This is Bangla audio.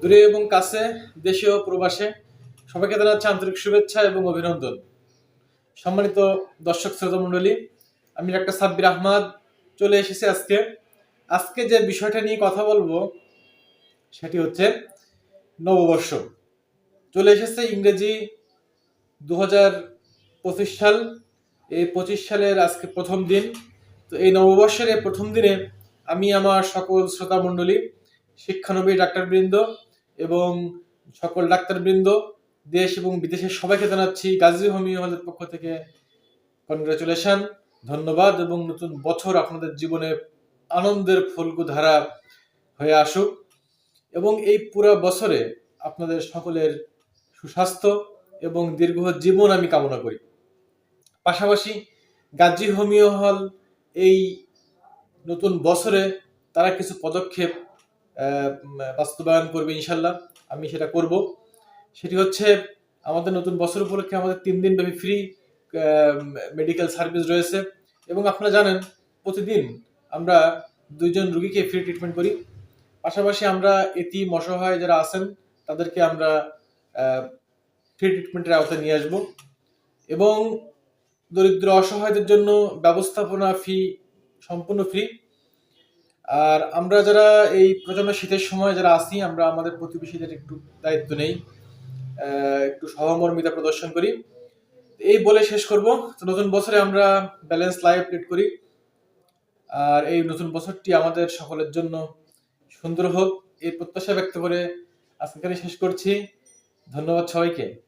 দূরে এবং কাছে দেশীয় প্রবাসে সবাইকে জানাচ্ছি আন্তরিক শুভেচ্ছা এবং অভিনন্দন। সম্মানিত দর্শক শ্রোতা মণ্ডলী, আমি ডাক্তার সাব্বির আহমদ চলে এসেছি আজকে। আজকে যে বিষয়টা নিয়ে কথা বলব, সেটি হচ্ছে নববর্ষ। চলে এসেছে ইংরেজি দু পঁচিশ সাল। এই পঁচিশ সালের আজকে প্রথম দিন। তো এই নববর্ষের প্রথম দিনে আমি আমার সকল শ্রোতা মণ্ডলী শিক্ষানবী ডাক্তারবৃন্দ এবং সকল ডাক্তারবৃন্দ, দেশ এবং বিদেশের সবাইকে জানাচ্ছি, গাজী হোমিও হলের পক্ষ থেকে কনগ্রাচুলেশন ধন্যবাদ এবং নতুন বছর আপনাদের জীবনে আনন্দের ফলগু ধারা হয়ে আসুক। এবং এই পুরো বছরে আপনাদের সকলের সুস্বাস্থ্য এবং দীর্ঘ জীবন আমি কামনা করি। পাশাপাশি গাজী হোমিও হল এই নতুন বছরে তারা কিছু পদক্ষেপ বাস্তবায়ন করবে ইনশাল্লাহ। আমি সেটা করব। সেটি হচ্ছে আমাদের নতুন বছর উপলক্ষে আমাদের তিন দিন ব্যাপী ফ্রি মেডিকেল সার্ভিস রয়েছে। এবং আপনারা জানেন, প্রতিদিন আমরা দুইজন রুগীকে ফ্রি ট্রিটমেন্ট করি। পাশাপাশি আমরা এটি অসহায় যারা আছেন, তাদেরকে আমরা ফ্রি ট্রিটমেন্টের আওতায় নিয়ে আসব। এবং দরিদ্র, অসহায়দের জন্য ব্যবস্থাপনা ফি সম্পূর্ণ ফ্রি আর আমরা যারা এই প্রচণ্ড শীতের সময় যারা আসি আমরা আমাদের প্রতিবেশীদের একটু দায়িত্ব নেই। একটু সহমর্মিতা প্রদর্শন করি। এই বলে শেষ করব। নতুন বছরে আমরা ব্যালেন্স লাইফ লিড করি। আর এই নতুন বছরটি আমাদের সকলের জন্য সুন্দর হোক, এই প্রত্যাশা ব্যক্ত করে আজকে শেষ করছি। ধন্যবাদ সবাইকে।